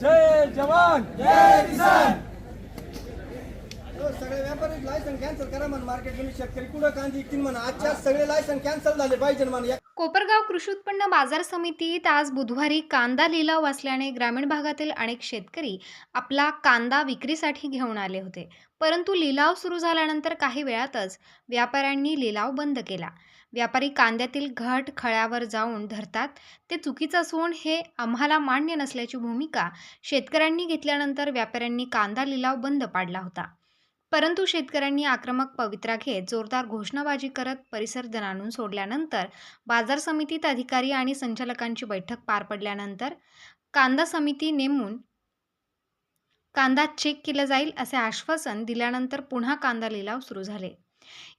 जय जवान! जय किसान! सगळे व्यापारी लायसन कॅन्सल करा म्हणून मार्केट शेतकरी कुठं कांदी विकतील म्हणा. आजच्या सगळे लायसन कॅन्सल झाले पाहिजे म्हण. कोपरगाव कृषी उत्पन्न बाजार समितीत आज बुधवारी कांदा लिलाव असल्याने ग्रामीण भागातील अनेक शेतकरी आपला कांदा विक्रीसाठी घेऊन आले होते. परंतु लिलाव सुरू झाल्यानंतर काही वेळातच व्यापाऱ्यांनी लिलाव बंद केला. व्यापारी कांद्यातील घट खळ्यावर जाऊन धरतात. ते चुकीचं असून हे आम्हाला मान्य नसल्याची भूमिका शेतकऱ्यांनी घेतल्यानंतर व्यापाऱ्यांनी कांदा लिलाव बंद पाडला होता. परंतु शेतकऱ्यांनी आक्रमक पवित्रा घेत जोरदार घोषणाबाजी करत परिसर दणाणून सोडल्यानंतर बाजार समितीत अधिकारी आणि संचालकांची बैठक पार पडल्यानंतर कांदा समिती नेमून कांदा चेक केला जाईल असे आश्वासन दिल्यानंतर पुन्हा कांदा लिलाव सुरू झाले.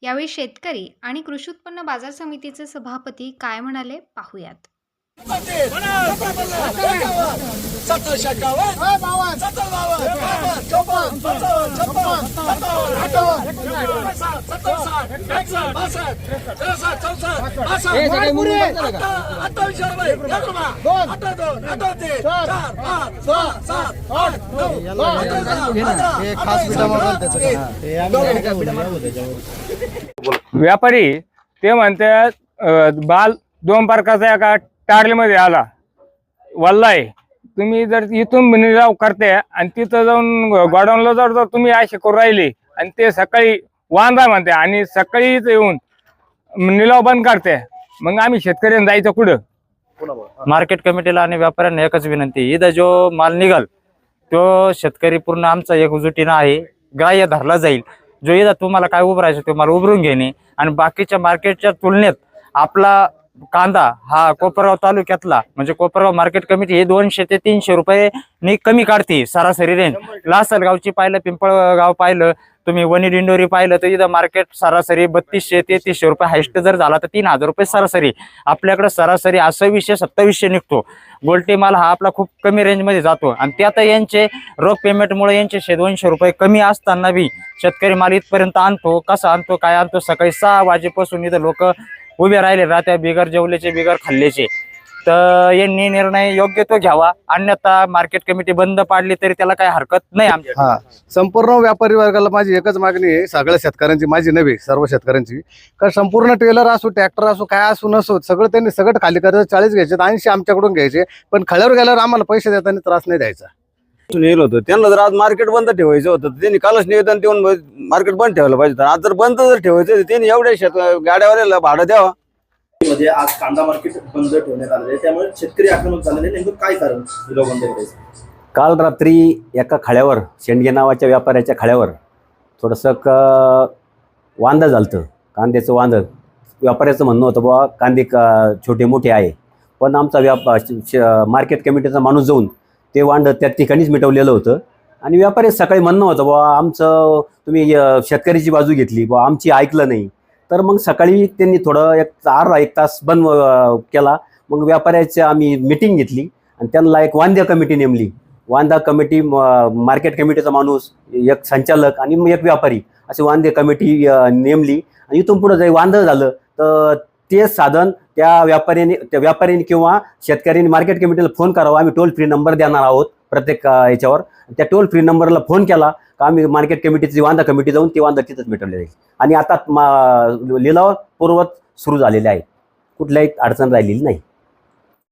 यावेळी शेतकरी आणि कृषी उत्पन्न बाजार समितीचे सभापती काय म्हणाले पाहूयात. व्यापारी ते म्हणतात बाल दोन प्रकारचा एका टारलीमध्ये आला. वल्लाय. तुम्ही जर इथून निराव करते आणि तिथं जाऊन गोडाऊनला जर जर तुम्ही असे करू राहिले. आणि ते सकाळी वांदा म्हणते आणि सकाळी इथं येऊन निलाव बंद करते. मग आम्ही शेतकऱ्यांना जायचं कुठं? मार्केट कमिटीला आणि व्यापाऱ्यांना एकच विनंती. इथं जो माल निघाल तो शेतकरी पूर्ण आमचा एकजुटीनं आहे. ग्राह्य धरला जाईल. जो इथं तुम्हाला काय उभरायचं तो माल उभरून घेणे. आणि बाकीच्या मार्केटच्या तुलनेत आपला कांदा हा कोपरगाव तालुक्यातला म्हणजे कोपरगाव मार्केट कमिटी हे दोनशे ते तीनशे रुपये नि कमी काढते सरासरी रेंज लासलगावची पाहिलं पिंपळगाव पाहिलं तुम्ही वनी दिंडोरी पाहिलं तर इथं मार्केट सरासरी बत्तीसशे तेहतीसशे रुपये हायस्ट जर झाला तर तीन हजार रुपये सरासरी. आपल्याकडे सरासरी असावीसशे सत्तावीसशे निघतो. गोल्टी माल हा आपला खूप कमी रेंजमध्ये जातो. आणि त्यात यांचे रोख पेमेंटमुळे यांचे शे दोनशे रुपये कमी असताना बी शेतकरी माल इथपर्यंत आणतो. कसा आणतो काय आणतो? सकाळी सहा वाजेपासून इथं लोक उभे राहिले राहत्या बिगर जेवल्याचे बिगर खाल्ल्याचे तर यांनी निर्णय योग्य तो घ्यावा. अन्यथा मार्केट कमिटी बंद पाडली तरी त्याला काही हरकत नाही आमच्या हा. संपूर्ण व्यापारी वर्गाला माझी एकच मागणी आहे सगळ्या शेतकऱ्यांची माझी नव्हे सर्व शेतकऱ्यांची. कारण संपूर्ण ट्रेलर असो ट्रॅक्टर असो काय असो नसो सगळं त्यांनी सगळं खाली करायचं चाळीस घ्यायचे ऐंशी आमच्याकडून घ्यायचे. पण खळ्यावर गेल्यावर आम्हाला पैसे देताना त्रास नाही द्यायचा. नेलं होतं. त्यांना जर आज मार्केट बंद ठेवायचं होतं तर त्यांनी कालच निवेदन देऊन मार्केट बंद ठेवायला पाहिजे होतं. आज जर बंद जर ठेवायचं तर त्यांनी एवढ्या शेत गाड्यावाल्याला भाडं द्यावं. मध्ये आज कांदा मार्केट बंद ठेवण्यात आलेलं आहे. त्यामुळे शेतकरी आक्रमक झालेले. नेमकं काय कारण लिलाव बंद करायचं? काल रात्री एका खाड्यावर शेंडगे नावाच्या व्यापाऱ्याच्या खाड्यावर थोडंसं क वांदं झालतं. कांद्याचं वांदं. व्यापाऱ्याचं म्हणणं होतं बुवा कांदे का छोटे मोठे आहे. पण आमचा व्यापा मार्केट कमिटीचा माणूस जाऊन ते वांदं त्या ठिकाणीच मिटवलेलं होतं. आणि व्यापारी सकाळी म्हणणं होतं बुवा आमचं तुम्ही शेतकऱ्याची बाजू घेतली बुवा आमची ऐकलं नाही. तर मग सकाळी त्यांनी थोडं एक अर्धा एक तास बंद केला. मग व्यापाऱ्याची आम्ही मिटिंग घेतली आणि त्यांना एक वांद्या कमिटी नेमली. वांदा कमिटी म- मार्केट कमिटीचा माणूस एक संचालक आणि मग एक व्यापारी अशी वांदे कमिटी नेमली. आणि इथून पुढं जर वांदं झालं तर ते साधन त्या व्यापाऱ्यांनी त्या व्यापाऱ्यांनी किंवा शेतकऱ्यांनी मार्केट कमिटीला फोन करावा. आम्ही टोल फ्री नंबर देणार आहोत प्रत्येक याच्यावर. त्या टोल फ्री नंबरला फोन केला का आम्ही मार्केट कमिटीची वांदा कमिटी जाऊन ती वांदा तिथंच मिटवले जाईल. आणि आता मा- लिलाव पूर्वत सुरू झालेले आहे. कुठल्याही अडचण राहिलेली नाही.